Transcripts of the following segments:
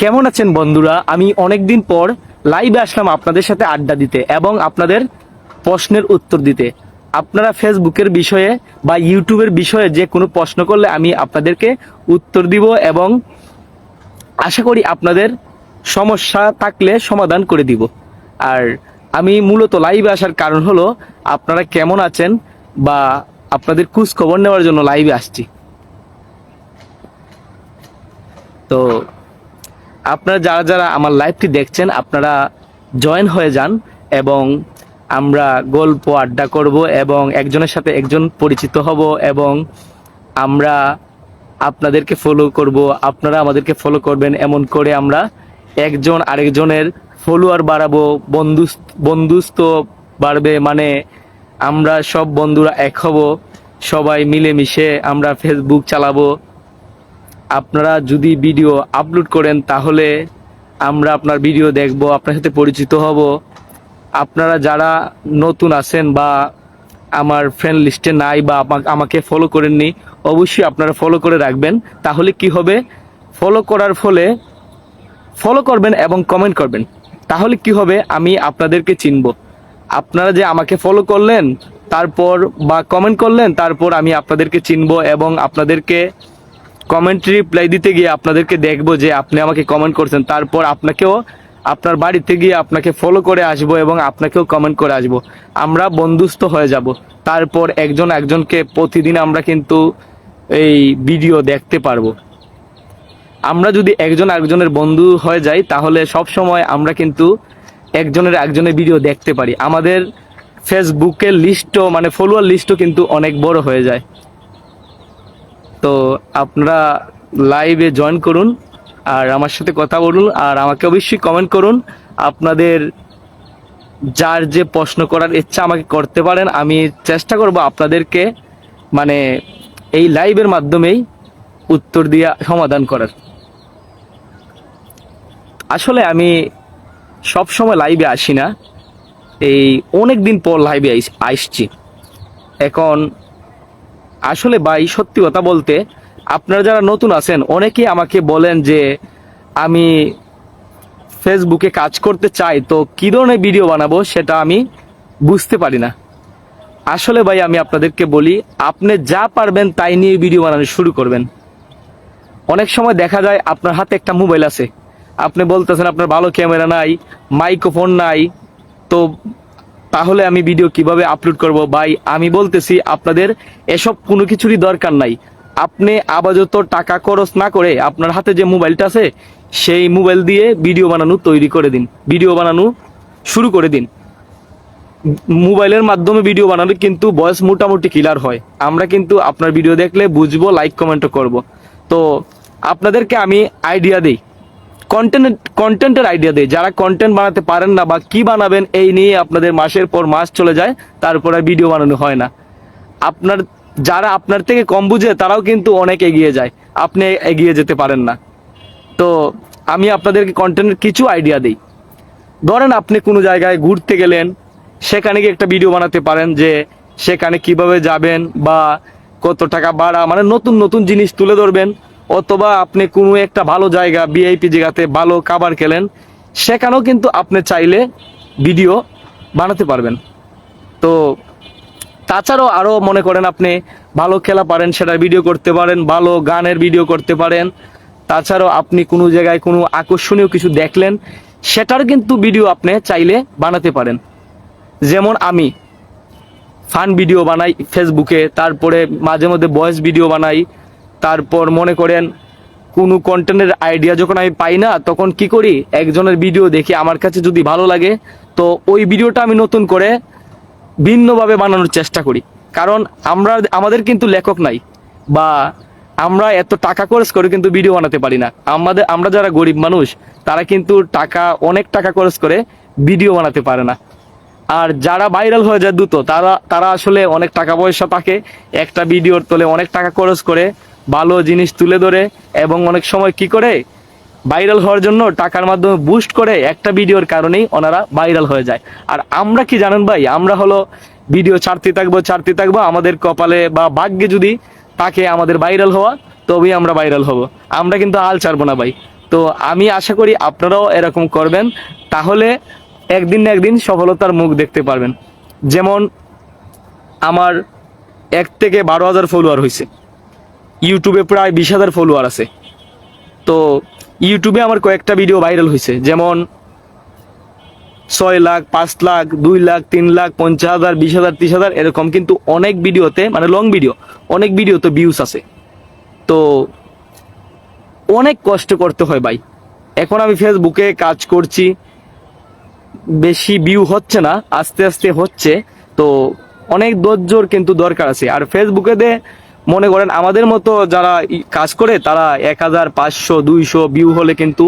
কেমন আছেন বন্ধুরা? আমি অনেকদিন পর লাইভে আসলাম আপনাদের সাথে আড্ডা দিতে এবং আপনাদের প্রশ্নের উত্তর দিতে। আপনারা ফেসবুকের বিষয়ে বা ইউটিউবের বিষয়ে যে কোনো প্রশ্ন করলে আমি আপনাদেরকে উত্তর দিব এবং আশা করি আপনাদের সমস্যা থাকলে সমাধান করে দিব। আর আমি মূলত লাইভে আসার কারণ হলো, আপনারা কেমন আছেন বা আপনাদের খোঁজ খবর নেওয়ার জন্য লাইভে আসছি। তো আপনারা যারা যারা আমার লাইভটি দেখছেন, আপনারা জয়েন হয়ে যান এবং আমরা গল্প আড্ডা করব এবং একজনের সাথে একজন পরিচিত হব এবং আমরা আপনাদেরকে ফলো করব, আপনারা আমাদেরকে ফলো করবেন। এমন করে আমরা একজন আরেকজনের ফলোয়ার বাড়াবো বন্ধু বন্ধুত্ব বাড়বে মানে আমরা সব বন্ধুরা এক হব, সবাই মিলেমিশে আমরা ফেসবুক চালাবো। আপনারা যদি ভিডিও আপলোড করেন, তাহলে আমরা আপনার ভিডিও দেখব, আপনার সাথে পরিচিত হব। আপনারা যারা নতুন আছেন বা আমার ফ্রেন্ড লিস্টে নাই বা আমা- আমাকে ফলো করেননি, অবশ্যই আপনারা ফলো করে রাখবেন। তাহলে কি হবে? ফলো করার ফলে ফলো করবেন এবং কমেন্ট করবেন। তাহলে কি হবে? আমি আপনাদেরকে চিনব। আপনারা যে আমাকে ফলো করলেন, তারপর বা কমেন্ট করলেন, তারপর আমি আপনাদেরকে চিনব এবং আপনাদেরকে কমেন্ট রিপ্লাই দিতে গিয়ে আপনাদেরকে দেখব যে আপনি আমাকে কমেন্ট করছেন। তারপর আপনাকেও আপনার বাড়িতে গিয়ে আপনাকে ফলো করে আসব এবং আপনাকেও কমেন্ট করে আসব। আমরা বন্ধুস্থ হয়ে যাব। তারপর একজন একজনকে প্রতিদিন আমরা কিন্তু এই ভিডিও দেখতে পারব। আমরা যদি একজন একজনের বন্ধু হয়ে যাই, তাহলে সব সময় আমরা কিন্তু একজনের একজনের ভিডিও দেখতে পারি। আমাদের ফেসবুকের লিস্টও মানে ফলোয়ার লিস্টও কিন্তু অনেক বড় হয়ে যায়। তো আপনারা লাইভে জয়েন করুন আর আমার সাথে কথা বলুন আর আমাকে অবশ্যই কমেন্ট করুন। আপনাদের যার যে প্রশ্ন করার ইচ্ছা আমাকে করতে পারেন, আমি চেষ্টা করব আপনাদেরকে মানে এই লাইভের মাধ্যমেই উত্তর দিয়া সমাধান করার। আসলে আমি সব সময় লাইভে আসি না, এই অনেক দিন পর লাইভে আসছি। এখন আসলে ভাই, সত্যি কথা বলতে, আপনারা যারা নতুন আছেন, অনেকেই আমাকে বলেন যে, আমি ফেসবুকে কাজ করতে চাই, তো কী ধরনের ভিডিও বানাবো সেটা আমি বুঝতে পারি না। আসলে ভাই, আমি আপনাদেরকে বলি, আপনি যা পারবেন তাই নিয়ে ভিডিও বানানো শুরু করবেন। অনেক সময় দেখা যায় আপনার হাতে একটা মোবাইল আছে। আপনি বলতেছেন, আপনার ভালো ক্যামেরা নাই, মাইক্রোফোন নাই। তো তাহলে আমি ভিডিও কীভাবে আপলোড করব? ভাই, আমি বলতেছি আপনাদের এসব কোনো কিছুরই দরকার নাই। আপনি আপাতত টাকা খরচ না করে আপনার হাতে যে মোবাইলটা আছে, সেই মোবাইল দিয়ে ভিডিও বানানো তৈরি করে দিন। ভিডিও বানানো শুরু করে দিন। মোবাইলের মাধ্যমে ভিডিও বানালে কিন্তু বয়স মোটামুটি ক্লিয়ার হয়। আমরা কিন্তু আপনার ভিডিও দেখলে বুঝব লাইক কমেন্টও করব। তো আপনাদেরকে আমি আইডিয়া দিই। কন্টেন্ট কন্টেন্টের আইডিয়া দেয় যারা কন্টেন্ট বানাতে পারেন না বা কি বানাবেন, এই নিয়ে আপনাদের মাসের পর মাস চলে যায়, তারপরে ভিডিও বানানো হয় না। আপনার, যারা আপনার থেকে কম বুঝে, তারাও কিন্তু অনেক এগিয়ে যায়। আপনি এগিয়ে যেতে পারেন না। তো আমি আপনাদেরকে কন্টেন্টের কিছু আইডিয়া দিই। ধরেন আপনি কোনো জায়গায় ঘুরতে গেলেন, সেখানে গিয়ে একটা ভিডিও বানাতে পারেন যে, সেখানে কীভাবে যাবেন বা কত টাকা বাড়া মানে নতুন নতুন জিনিস তুলে ধরবেন। অথবা আপনি কোনো একটা ভালো জায়গা ভিআইপি জায়গাতে ভালো খাবার খেলেন, সেখানেও কিন্তু আপনি চাইলে ভিডিও বানাতে পারবেন। তো তাছাড়াও আরও মনে করেন আপনি ভালো খেলা পারেন সেটার ভিডিও করতে পারেন, ভালো গানের ভিডিও করতে পারেন। তাছাড়াও আপনি কোনো জায়গায় কোনো আকর্ষণীয় কিছু দেখলেন, সেটার কিন্তু ভিডিও আপনি চাইলে বানাতে পারেন। যেমন আমি ফান ভিডিও বানাই ফেসবুকে তারপরে মাঝে মধ্যে ভয়েস ভিডিও বানাই তারপর মনে করেন, কোনো কন্টেন্টের আইডিয়া যখন আমি পাই না, তখন কি করি? একজনের ভিডিও দেখি আমার কাছে যদি ভালো লাগে, তো ওই ভিডিওটা আমি নতুন করে ভিন্নভাবে বানানোর চেষ্টা করি। কারণ আমরা, আমাদের কিন্তু লেখক নাই, বা আমরা এত টাকা খরচ করে কিন্তু ভিডিও বানাতে পারি না। আমাদের, আমরা যারা গরিব মানুষ, তারা কিন্তু টাকা, অনেক টাকা খরচ করে ভিডিও বানাতে পারে না। আর যারা ভাইরাল হয়ে যায় দ্রুত, তারা তারা আসলে অনেক টাকা পয়সা থাকে একটা ভিডিওর তোলে অনেক টাকা খরচ করে ভালো জিনিস তুলে ধরে এবং অনেক সময় কি করে? ভাইরাল হওয়ার জন্য টাকার মাধ্যমে বুস্ট করে একটা ভিডিওর কারণেই ওনারা ভাইরাল হয়ে যায়। আর আমরা কি জানেন ভাই? আমরা হলো ভিডিও ছাড়তে থাকব ছাড়তে থাকব, আমাদের কপালে বা ভাগ্যে যদি তাকে আমাদের ভাইরাল হওয়া, তবেই আমরা ভাইরাল হব। আমরা কিন্তু আল ছাড়বো না ভাই। তো আমি আশা করি আপনারাও এরকম করবেন। তাহলে একদিন না একদিন সফলতার মুখ দেখতে পারবেন। যেমন আমার এক থেকে বারো হাজার ফলোয়ার হয়েছে। ইউটিউবে প্রায় বিশ হাজার ফলোয়ার আছে। তো ইউটিউবে আমার কয়েকটা ভিডিও ভাইরাল হয়েছে যেমন ছয় লাখ, পাঁচ লাখ, দুই লাখ, তিন লাখ, পঞ্চাশ হাজার, বিশ হাজার, ত্রিশ হাজার এরকম। কিন্তু অনেক ভিডিওতে মানে লং ভিডিও অনেক ভিডিওতে ভিউস আছে। তো অনেক কষ্ট করতে হয় ভাই। এখন আমি ফেসবুকে কাজ করছি। বেশি ভিউ হচ্ছে না, আস্তে আস্তে হচ্ছে। তো অনেক ধৈর্যর কিন্তু দরকার আছে। আর ফেসবুকে দে মনে করেন আমাদের মতো যারা কাজ করে, তারা এক হাজার পাঁচশো, দুইশো ভিউ হলে কিন্তু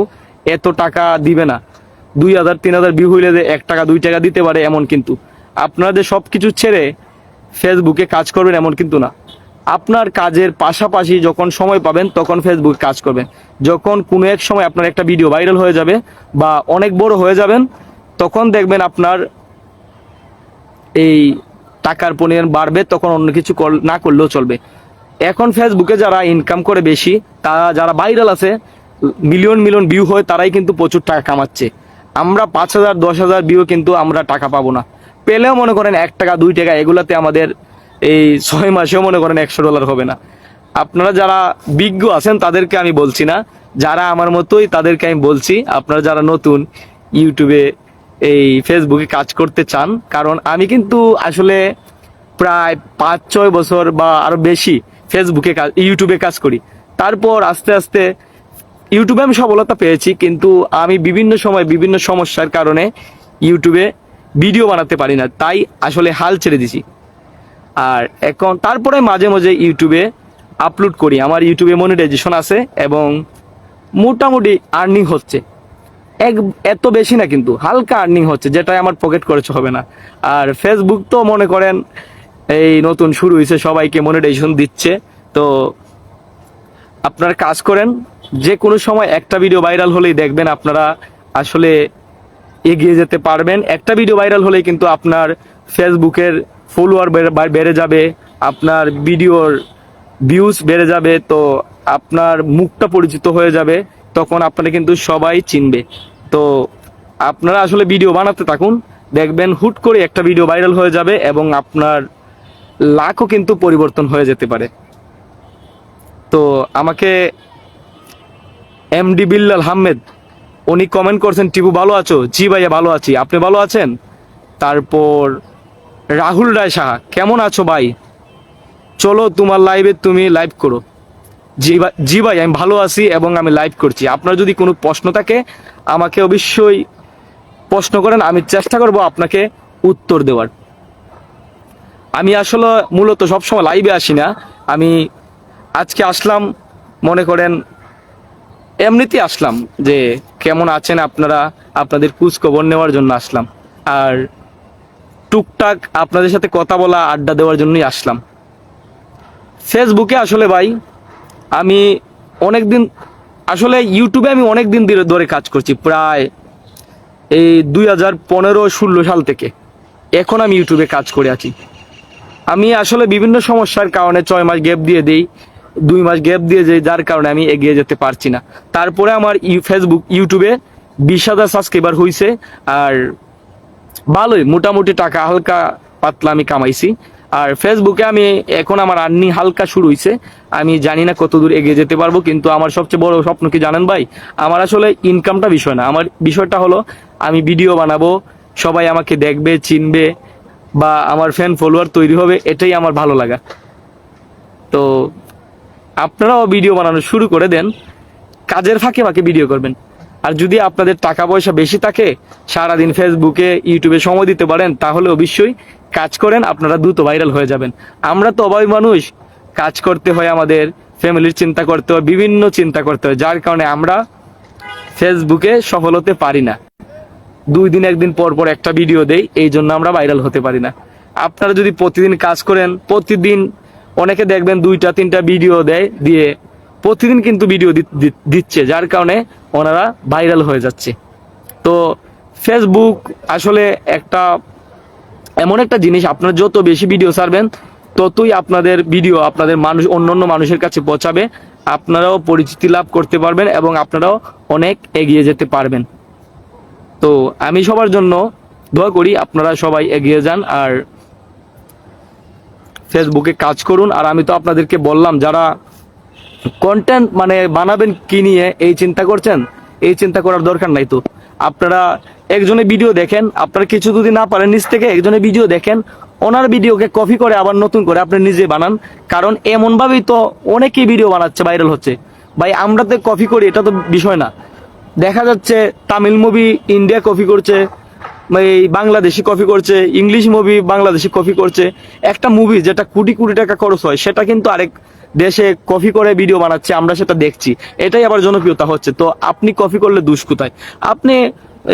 এত টাকা দিবে না। দুই হাজার, তিন হাজার ভিউ হইলে যে এক টাকা, দুই টাকা দিতে পারে এমন কিন্তু। আপনাদের সব কিছু ছেড়ে ফেসবুকে কাজ করবেন এমন কিন্তু না। আপনার কাজের পাশাপাশি যখন সময় পাবেন, তখন ফেসবুকে কাজ করবেন। যখন কোনো এক সময় আপনার একটা ভিডিও ভাইরাল হয়ে যাবে বা অনেক বড় হয়ে যাবেন, তখন দেখবেন আপনার এই টাকার পরিমাণ বাড়বে, তখন অন্য কিছু না করলেও চলবে। এখন ফেসবুকে যারা ইনকাম করে বেশি, তারা যারা ভাইরাল আছে মিলিয়ন মিলিয়ন ভিউ হয়, তারাই কিন্তু প্রচুর টাকা কামাচ্ছে। আমরা পাঁচ হাজার, দশ হাজার ভিউ কিন্তু আমরা টাকা পাবো না। পেলেও মনে করেন এক টাকা, দুই টাকা, এগুলাতে আমাদের এই ছয় মাসেও মনে করেন একশো ডলার হবে না। আপনারা যারা বিজ্ঞ আছেন, তাদেরকে আমি বলছি না। যারা আমার মতোই, তাদেরকে আমি বলছি, আপনারা যারা নতুন ইউটিউবে এই ফেসবুকে কাজ করতে চান, কারণ আমি কিন্তু আসলে প্রায় পাঁচ, ছয় বছর বা আরও বেশি ফেসবুকে কাজ ইউটিউবে কাজ করি। তারপর আস্তে আস্তে ইউটিউবে আমি সফলতা পেয়েছি, কিন্তু আমি বিভিন্ন সময় বিভিন্ন সমস্যার কারণে ইউটিউবে ভিডিও বানাতে পারি না, তাই আসলে হাল ছেড়ে দিছি। আর এখন, তারপরে মাঝে মাঝে ইউটিউবে আপলোড করি, আমার ইউটিউবে মনিটাইজেশন আছে এবং মোটামুটি আর্নিং হচ্ছে। এক, এত বেশি না কিন্তু, হালকা আর্নিং হচ্ছে যেটা আমার পকেট খরচ হবে না। আর ফেসবুক তো মনে করেন এই নতুন শুরু হয়েছে, সবাইকে মনিটাইজেশন দিচ্ছে। তো আপনারা কাজ করেন, যে কোনো সময় একটা ভিডিও ভাইরাল হলেই দেখবেন আপনারা আসলে এগিয়ে যেতে পারবেন। একটা ভিডিও ভাইরাল হলেই কিন্তু আপনার ফেসবুকের ফলোয়ার বেড়ে যাবে, আপনার ভিডিওর ভিউজ বেড়ে যাবে, তো আপনার মুখটা পরিচিত হয়ে যাবে, তখন আপনারা কিন্তু সবাই চিনবে। তো আপনারা আসলে ভিডিও বানাতে থাকুন, দেখবেন হুট করে একটা ভিডিও ভাইরাল হয়ে যাবে এবং আপনার লাখও কিন্তু পরিবর্তন হয়ে যেতে পারে। তো আমাকে এমডি বিল্লাল আহমেদ উনি কমেন্ট করছেন, টিপু ভালো আছো? জি ভাইয়া, ভালো আছি। আপনি ভালো আছেন? তারপর রাহুল রায় সাহা, কেমন আছো ভাই? চলো তোমার লাইভে তুমি লাইভ করো। জি ভাই জি ভাই, আমি ভালো আছি এবং আমি লাইভ করছি। আপনার যদি কোনো প্রশ্ন থাকে, আমাকে অবশ্যই প্রশ্ন করেন, আমি চেষ্টা করব আপনাকে উত্তর দেওয়ার। আমি আসলে মূলত সবসময় লাইভে আসি না। আমি আজকে আসলাম, মনে করেন এমনিতে আসলাম যে কেমন আছেন আপনারা, আপনাদের খবর নেওয়ার জন্য আসলাম। আর টুকটাক আপনাদের সাথে কথা বলা, আড্ডা দেওয়ার জন্যই আসলাম। ফেসবুকে আসলে ভাই, আমি অনেক দিন আসলে ইউটিউবে আমি অনেক দিন ধরে কাজ করছি, প্রায় এই দুই হাজার পনেরো, ষোলো সাল থেকে। এখন আমি ইউটিউবে কাজ করে আছি। আমি আসলে বিভিন্ন সমস্যার কারণে ছয় মাস গ্যাপ দিয়ে দিই, দুই মাস গ্যাপ দিয়ে যাই যার কারণে আমি এগিয়ে যেতে পারছি না। তারপরে আমার ইউ ফেসবুক ইউটিউবে বিশ হাজার সাবস্ক্রাইবার হয়েছে আর ভালোই, মোটামুটি টাকা হালকা পাতলা আমি কামাইছি। আর ফেসবুকে আমি এখন আমার আর্নি হালকা শুরু হয়েছে আমি জানি না কত দূর এগিয়ে যেতে পারব, কিন্তু আমার সবচেয়ে বড় স্বপ্ন কি জানেন ভাই? আমার আসলে ইনকামটা বিষয় না। আমার বিষয়টা হলো, আমি ভিডিও বানাবো, সবাই আমাকে দেখবে, চিনবে বা আমার ফ্যান ফলোয়ার তৈরি হবে, এটাই আমার ভালো লাগা। তো আপনারাও ভিডিও বানানো শুরু করে দেন, কাজের ফাঁকে ফাঁকে ভিডিও করবেন। আর যদি আপনাদের টাকা পয়সা বেশি থাকে, সারাদিন ফেসবুকে ইউটিউবে সময় দিতে পারেন, তাহলে অবশ্যই কাজ করেন, আপনারা দ্রুত ভাইরাল হয়ে যাবেন। আমরা তো অভাবী মানুষ, কাজ করতে হয় আমাদের ফ্যামিলির চিন্তা করতে হয়, বিভিন্ন চিন্তা করতে হয়, যার কারণে আমরা ফেসবুকে সফল হতে পারি না। দুই দিন, একদিন পর পর একটা ভিডিও দেই, এই জন্য আমরা ভাইরাল হতে পারি না। আপনারা যদি প্রতিদিন কাজ করেন, প্রতিদিন অনেকে দেখবেন দুইটা, তিনটা ভিডিও দেয়, দিয়ে প্রতিদিন কিন্তু ভিডিও দিচ্ছে, যার কারণে ওনারা ভাইরাল হয়ে যাচ্ছে। তো ফেসবুক আসলে একটা এমন একটা জিনিস, আপনারা যত বেশি ভিডিও ছাড়বেন, ততই আপনাদের ভিডিও আপনাদের মানুষ অন্য অন্য মানুষের কাছে পৌঁছাবে। আপনারাও পরিচিতি লাভ করতে পারবেন এবং আপনারাও অনেক এগিয়ে যেতে পারবেন। তো আমি সবার জন্য দোয়া করি আপনারা সবাই এগিয়ে যান আর ফেসবুকে কাজ করুন। আর আমি তো আপনাদেরকে বললাম, যারা কন্টেন্ট মানে বানাবেন কি নিয়ে এই চিন্তা করছেন, এই চিন্তা করার দরকার নাই তো। আপনারা একজনে ভিডিও দেখেন, আপনারা কিছু যদি না পারেন নিজ থেকে একজনে ভিডিও দেখেন, ওনার ভিডিওকে কপি করে আবার নতুন করে আপনি নিজে বানান। কারণ এমনভাবেই তো অনেকেই ভিডিও বানাচ্ছে ভাইরাল হচ্ছে। ভাই, আমরা তো কপি করি, এটা তো বিষয় না। দেখা যাচ্ছে তামিল মুভি ইন্ডিয়া কপি করছে এই বাংলাদেশি কপি করছে ইংলিশ মুভি বাংলাদেশি কপি করছে। একটা মুভি যেটা কোটি কোটি টাকা খরচ হয়, সেটা কিন্তু আরেক দেশে কপি করে ভিডিও বানাচ্ছে, আমরা সেটা দেখছি। এটাই আবার জনপ্রিয়তা হচ্ছে। তো আপনি কপি করলে দুষ কোথায়? আপনি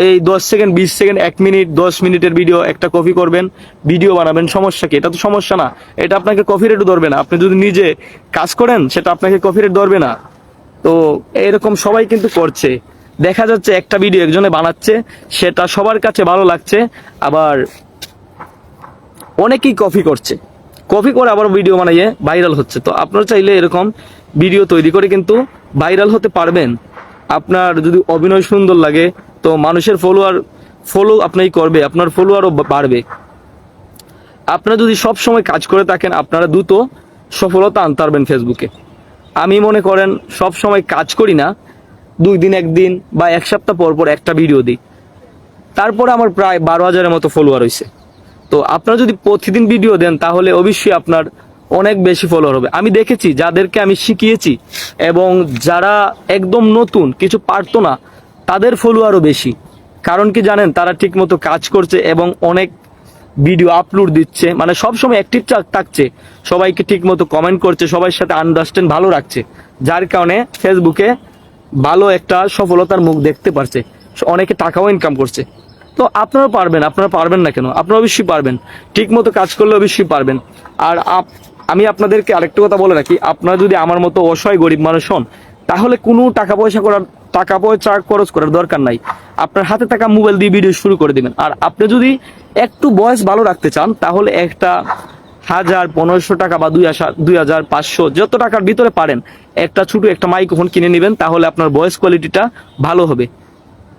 এই দশ সেকেন্ড বিশ সেকেন্ড এক মিনিট দশ মিনিটের ভিডিও একটা কপি করবেন ভিডিও বানাবেন, সমস্যা কি? এটা তো সমস্যা না। এটা আপনাকে কপি রেটও ধরবে না। আপনি যদি নিজে কাজ করেন, সেটা আপনাকে কপি রেট ধরবে না। তো এরকম সবাই কিন্তু করছে। দেখা যাচ্ছে একটা ভিডিও একজনে বানাচ্ছে, সেটা সবার কাছে ভালো লাগছে, আবার অনেকেই কপি করছে। কপি করে আবার ভিডিও বানাইয়ে ভাইরাল হচ্ছে। তো আপনারা চাইলে এরকম ভিডিও তৈরি করে কিন্তু ভাইরাল হতে পারবেন। আপনার যদি অভিনয় সুন্দর লাগে, তো মানুষের ফলোয়ার ফলো আপনাই করবে, আপনার ফলোয়ারও বাড়বে। আপনারা যদি সব সময় কাজ করে থাকেন, আপনারা দ্রুত সফলতা আনতে পারবেন ফেসবুকে আমি মনে করেন সব সময় কাজ করি না দুই দিন একদিন বা এক সপ্তাহ পর পর একটা ভিডিও দিই। তারপরে আমার প্রায় বারো হাজারের মতো ফলোয়ার হয়েছে তো আপনারা যদি প্রতিদিন ভিডিও দেন, তাহলে অবশ্যই আপনার অনেক বেশি ফলোয়ার হবে। আমি দেখেছি, যাদেরকে আমি শিখিয়েছি এবং যারা একদম নতুন, কিছু পারতো না, তাদের ফলোয়ারও বেশি। কারণ কি জানেন, তারা ঠিকমতো কাজ করছে এবং অনেক ভিডিও আপলোড দিচ্ছে। মানে সবসময় অ্যাক্টিভ থাকছে। সবাইকে ঠিকমতো কমেন্ট করছে সবার সাথে আন্ডারস্ট্যান্ড ভালো রাখছে। যার কারণে ফেসবুকে ভালো একটা সফলতার মুখ দেখতে পারছে। অনেকে টাকাও ইনকাম করছে। তো আপনারা পারবেন আপনারা পারবেন না কেন? আপনারা অবশ্যই পারবেন। ঠিক মতো কাজ করলে অবশ্যই পারবেন। আর আমি আপনাদেরকে আরেকটা কথা বলে রাখি, আপনারা যদি আমার মতো অসহায় গরিব মানুষ হন, তাহলে কোনো টাকা পয়সা করার টাকা পয়সা খরচ করার দরকার নাই। আপনার হাতে থাকা মোবাইল দিয়ে ভিডিও শুরু করে দিবেন। আর আপনি যদি একটু বয়স ভালো রাখতে চান, তাহলে একটা হাজার পনেরোশো টাকা বা দুই হাজার দুই হাজার পাঁচশো যত টাকার ভিতরে পারেন, একটা ছোটো একটা মাইক্রোফোন কিনে নেবেন, তাহলে আপনার ভয়েস কোয়ালিটিটা ভালো হবে।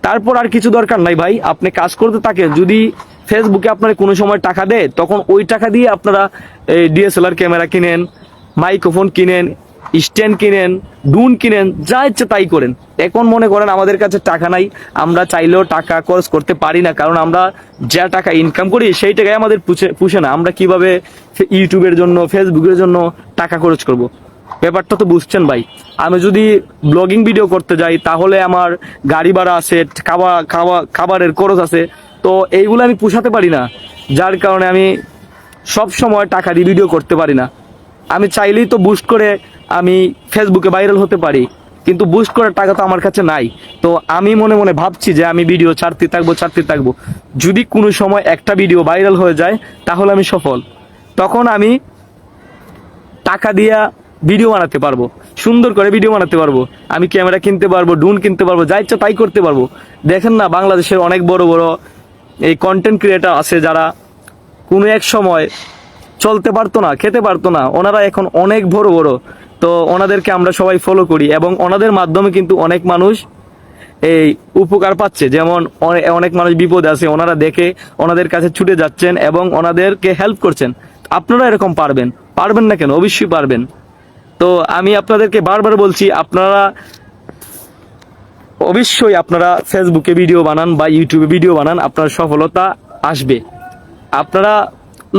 তারপর আর কিছু দরকার নাই ভাই, আপনি কাজ করতে থাকেন যদি ফেসবুকে আপনার কোনো সময় টাকা দেয়, তখন ওই টাকা দিয়ে আপনারা এই ডিএসএলআর ক্যামেরা কিনেন মাইক্রোফোন কিনেন স্ট্যান্ড কিনেন, ডুন কিনেন, যা ইচ্ছে তাই করেন। এখন মনে করেন আমাদের কাছে টাকা নাই, আমরা চাইলেও টাকা খরচ করতে পারি না, কারণ আমরা যা টাকা ইনকাম করি, সেই টাকায় আমাদের পুষে পুষে না। আমরা কীভাবে ইউটিউবের জন্য, ফেসবুকের জন্য টাকা খরচ করব। ব্যাপারটা তো বুঝছেন ভাই। আমি যদি ব্লগিং ভিডিও করতে যাই, তাহলে আমার গাড়ি ভাড়া আছে খাবার খাওয়া খাবারের খরচ আছে, তো এইগুলো আমি পুষাতে পারি না। যার কারণে আমি সব সময় টাকা দিয়ে ভিডিও করতে পারি না। আমি চাইলেই তো বুস্ট করে আমি ফেসবুকে ভাইরাল হতে পারি, কিন্তু বুস্ট করার টাকা তো আমার কাছে নাই। তো আমি মনে মনে ভাবছি যে আমি ভিডিও ছাড়তে থাকব ছাড়তে থাকব। যদি কোনো সময় একটা ভিডিও ভাইরাল হয়ে যায়, তাহলে আমি সফল। তখন আমি টাকা দিয়া ভিডিও বানাতে পারব, সুন্দর করে ভিডিও বানাতে পারব। আমি ক্যামেরা কিনতে পারব ডুন কিনতে পারব, যা ইচ্ছা তাই করতে পারব। দেখেন না, বাংলাদেশের অনেক বড় বড় এই কন্টেন্ট ক্রিয়েটার আছে যারা কোনো এক সময় চলতে পারতো না, খেতে পারতো না। ওনারা এখন অনেক বড় বড়। তো ওনাদেরকে আমরা সবাই ফলো করি এবং ওনাদের মাধ্যমে কিন্তু অনেক মানুষ এই উপকার পাচ্ছে। যেমন অনেক মানুষ বিপদে আছে, ওনারা দেখে ওনাদের কাছে ছুটে যাচ্ছেন এবং ওনাদেরকে হেল্প করছেন। আপনারা এরকম পারবেন? পারবেন না কেন? অবশ্যই পারবেন। তো আমি আপনাদেরকে বারবার বলছি, আপনারা অবশ্যই আপনারা ফেসবুকে ভিডিও বানান বা ইউটিউবে ভিডিও বানান, আপনার সফলতা আসবে। আপনারা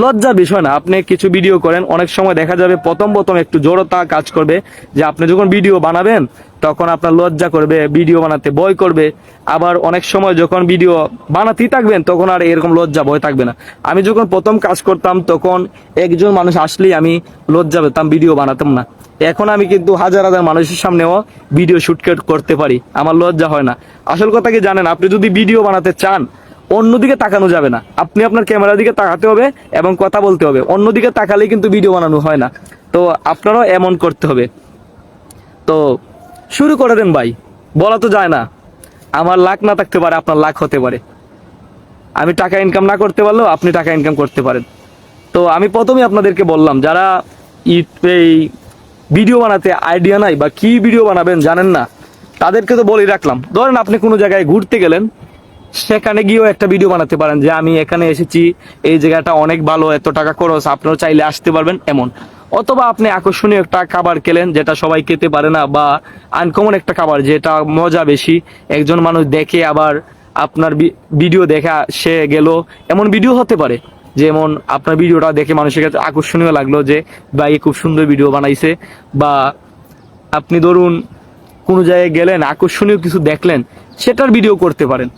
লজ্জার বিষয় না, আপনি কিছু ভিডিও করেন, অনেক সময় দেখা যাবে প্রথম প্রথম একটু জড়তা কাজ করবে, যে আপনি যখন ভিডিও বানাবেন, তখন আপনার লজ্জা করবে ভিডিও বানাতে ভয় করবে। আবার অনেক সময় যখন ভিডিও বানাতেই থাকবেন, তখন আর এরকম লজ্জা, ভয় থাকবে না। আমি যখন প্রথম কাজ করতাম, তখন একজন মানুষ আসলেই আমি লজ্জা পেতাম ভিডিও বানাতাম না। এখন আমি কিন্তু হাজার হাজার মানুষের সামনেও ভিডিও শুট করতে পারি, আমার লজ্জা হয় না। আসল কথা কি জানেন, আপনি যদি ভিডিও বানাতে চান অন্যদিকে তাকানো যাবে না। আপনি আপনার ক্যামেরার দিকে তাকাতে হবে এবং কথা বলতে হবে। অন্যদিকে তাকালেই কিন্তু ভিডিও বানানো হয় না। তো আপনারাও এমন করতে হবে। তো শুরু করে দেন ভাই। বলা তো যায় না। আমার লাখ না থাকতে পারে, আপনার লাখ হতে পারে। আমি টাকা ইনকাম না করতে পারলেও আপনি টাকা ইনকাম করতে পারেন। তো আমি প্রথমেই আপনাদেরকে বললাম, যারা এই ভিডিও বানাতে আইডিয়া নাই বা কি ভিডিও বানাবেন জানেন না, তাদেরকে তো বলেই রাখলাম। ধরেন আপনি কোনো জায়গায় ঘুরতে গেলেন সেখানে গিয়েও একটা ভিডিও বানাতে পারেন যে আমি এখানে এসেছি, এই জায়গাটা অনেক ভালো, এত টাকা খরচ, আপনারা চাইলে আসতে পারবেন, এমন। অথবা আপনি আকর্ষণীয় একটা খাবার খেলেন যেটা সবাই খেতে পারে না, বা আনকমন একটা খাবার যেটা মজা বেশি। একজন মানুষ দেখে আবার আপনার ভিডিও দেখা সে গেল। এমন ভিডিও হতে পারে। যেমন আপনার ভিডিওটা দেখে মানুষের কাছে আকর্ষণীয় লাগল যে, ভাই, খুব সুন্দর ভিডিও বানাইছে। বা আপনি ধরুন কোনো জায়গায় গেলেন, আকর্ষণীয় কিছু দেখলেন, সেটার ভিডিও করতে পারেন।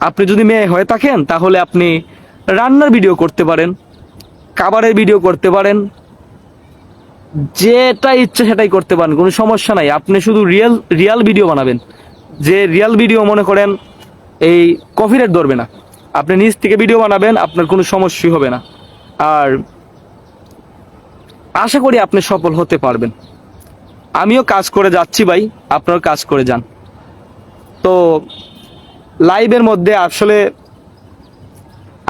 আপনি যদি মেয়ে হয়ে থাকেন, তাহলে আপনি রান্নার ভিডিও করতে পারেন, খাবারের ভিডিও করতে পারেন, যেটা ইচ্ছে সেটাই করতে পারেন, কোনো সমস্যা নাই। আপনি শুধু রিয়েল রিয়াল ভিডিও বানাবেন। যে রিয়াল ভিডিও মনে করেন এই কপিরাইট ধরবে না। আপনি নিজ থেকে ভিডিও বানাবেন, আপনার কোনো সমস্যাই হবে না। আর আশা করি আপনি সফল হতে পারবেন। আমিও কাজ করে যাচ্ছি ভাই আপনার কাজ করে যান। তো লাইভের মধ্যে আসলে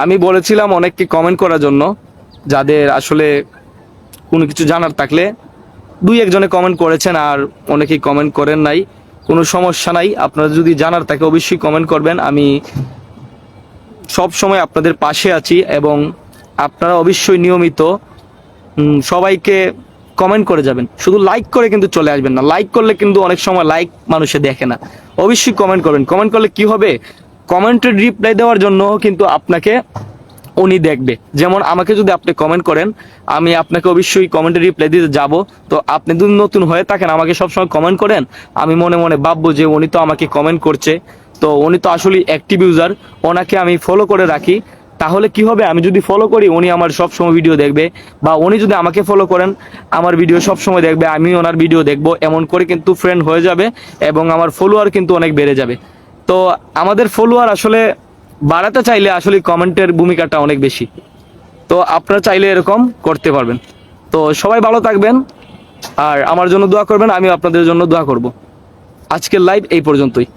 আমি বলেছিলাম অনেককে কমেন্ট করার জন্য, যাদের আসলে কোনো কিছু জানার থাকলে দুই একজনে কমেন্ট করেছেন আর অনেকেই কমেন্ট করেন নাই, কোনো সমস্যা নাই। আপনারা যদি জানার থাকে অবশ্যই কমেন্ট করবেন। আমি সব সময় আপনাদের পাশে আছি এবং আপনারা অবশ্যই নিয়মিত সবাইকে কমেন্ট করে যাবেন। শুধু লাইক করে কিন্তু চলে আসবেন না। লাইক করলে কিন্তু অনেক সময় লাইক মানুষে দেখে না। অবশ্যই কমেন্ট করবেন। কমেন্ট করলে কি হবে? কমেন্টের রিপ্লাই দেওয়ার জন্য কিন্তু আপনাকে উনি দেখবে। যেমন আমাকে যদি আপনি কমেন্ট করেন, আমি আপনাকে অবশ্যই কমেন্টে রিপ্লাই দিতে যাব। তো আপনি যদি নতুন হয়ে থাকেন, আমাকে সবসময় কমেন্ট করেন। আমি মনে মনে ভাববো যে উনি তো আমাকে কমেন্ট করছে। তো উনি তো আসলে অ্যাক্টিভ ইউজার ওনাকে আমি ফলো করে রাখি। তাহলে কি হবে? আমি যদি ফলো করি, উনি আমার সব সময় ভিডিও দেখবে বা উনি যদি আমাকে ফলো করেন, আমার ভিডিও সব সময় দেখবে, আমি ওনার ভিডিও দেখব। এমন করে কিন্তু ফ্রেন্ড হয়ে যাবে এবং আমার ফলোয়ার কিন্তু অনেক বেড়ে যাবে। তো আমাদের ফলোয়ার আসলে বাড়াতে চাইলে আসলে কমেন্টের ভূমিকাটা অনেক বেশি। তো আপনারা চাইলে এরকম করতে পারবেন। তো সবাই ভালো থাকবেন আর আমার জন্য দোয়া করবেন আমি আপনাদের জন্য দোয়া করব। আজকের লাইভ এই পর্যন্তই।